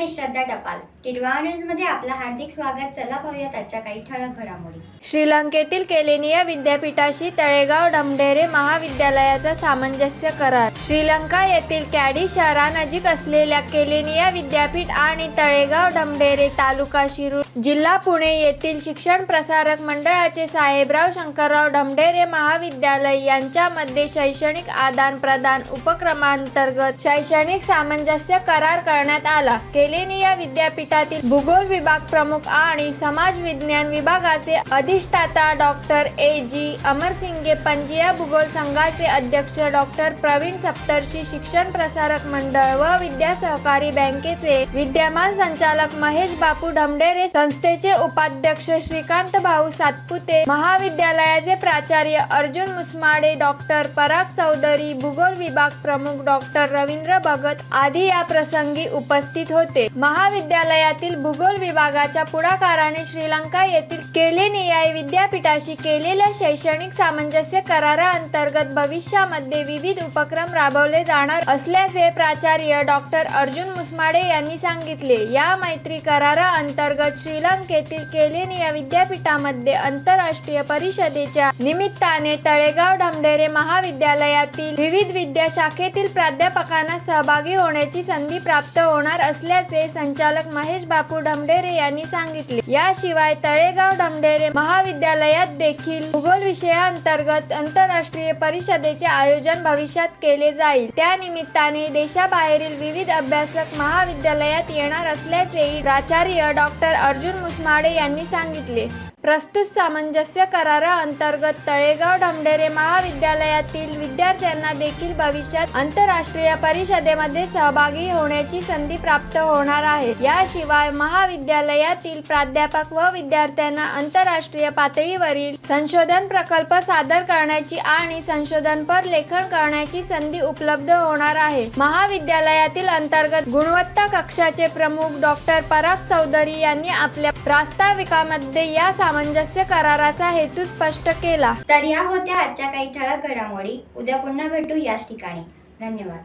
मी श्रद्धा टपाल. टिडवा न्यूजमध्ये आपलं हार्दिक स्वागत. चला पाहूयात आजच्या काही ठळक घडामोडी. श्रीलंकेतील केलेनिया विद्यापीठाशी तळेगाव डमढेरे महाविद्यालयाचा सामंजस्य करार. श्रीलंका येथील कॅडी शहरानजीक असलेल्या केलेनिया विद्यापीठ आणि तळेगाव डमढेरे तालुका शिरूर जिल्हा पुणे येथील शिक्षण प्रसारक मंडळाचे साहेबराव शंकरराव डमढेरे महाविद्यालय यांच्यामध्ये शैक्षणिक आदान प्रदान उपक्रमांतर्गत शैक्षणिक सामंजस्य करार करण्यात आला. केलेनिया विद्यापीठातील भूगोल विभाग प्रमुख आणि समाज विज्ञान विभागाचे अधिष्ठाता डॉक्टर ए जी अमरसिंगे पंजिया भूगोल संघाचे अध्यक्ष डॉक्टर प्रवीण सप्तर्षी शिक्षण प्रसारक मंडळ व विद्या सहकारी बँकेचे विद्यमान संचालक महेश बापू ढमडेरे संस्थेचे उपाध्यक्ष श्रीकांत भाऊ सातपुते महाविद्यालयाचे प्राचार्य अर्जुन मुसमाडे डॉक्टर पराग चौधरी भूगोल विभाग प्रमुख डॉक्टर रवींद्र भगत आदी या प्रसंगी उपस्थित होते. महाविद्यालयातील भूगोल विभागाच्या पुढाकाराने श्रीलंका येथील केलेनियाई विद्यापीठाशी केलेल्या शैक्षणिक सामंजस्य कराराअंतर्गत भविष्यामध्ये विविध उपक्रम राबवले जाणार असल्याचे प्राचार्य डॉक्टर अर्जुन मुसमाडे यांनी सांगितले. या मैत्री कराराअंतर्गत श्रीलंकेतील केलेनिया विद्यापीठामध्ये आंतरराष्ट्रीय परिषदेच्या निमित्ताने तळेगाव ढमढेरे महाविद्यालयातील विविध विद्याशाखेतील प्राध्यापकांना सहभागी होण्याची संधी प्राप्त होणार असल्याचे संचालक महेश बापू ढमढेरे यांनी सांगितले. याशिवाय तळेगाव ढमढेरे महाविद्यालयात देखील भूगोल विषयाअंतर्गत आंतरराष्ट्रीय परिषदेचे आयोजन भविष्यात केले जाईल. त्या निमित्ताने देशाबाहेरील विविध अभ्यासक महाविद्यालयात येणार असल्याचेही प्राचार्य डॉक्टर अर्जुन मुसमाडे यांनी सांगितले. प्रस्तुत सामंजस्य करारा अंतर्गत तळेगाव ढमढेरे महाविद्यालयातील विद्यार्थ्यांना देखील भविष्यात आंतरराष्ट्रीय परिषदेमध्ये सहभागी होण्याची संधी प्राप्त होणार आहे. याशिवाय महाविद्यालयातील प्राध्यापक व विद्यार्थ्यांना आंतरराष्ट्रीय पातळीवरील संशोधन प्रकल्प सादर करण्याची आणि संशोधनपर लेखन करण्याची संधी उपलब्ध होणार आहे. महाविद्यालयातील अंतर्गत गुणवत्ता कक्षाचे प्रमुख डॉक्टर पराग चौधरी यांनी आपल्या प्रास्ताविकामध्ये या सामंजस्य कराराचा हेतू स्पष्ट केला. तर या होत्या आजच्या काही ठळक घडामोडी. उद्या पुन्हा भेटू याच ठिकाणी. धन्यवाद.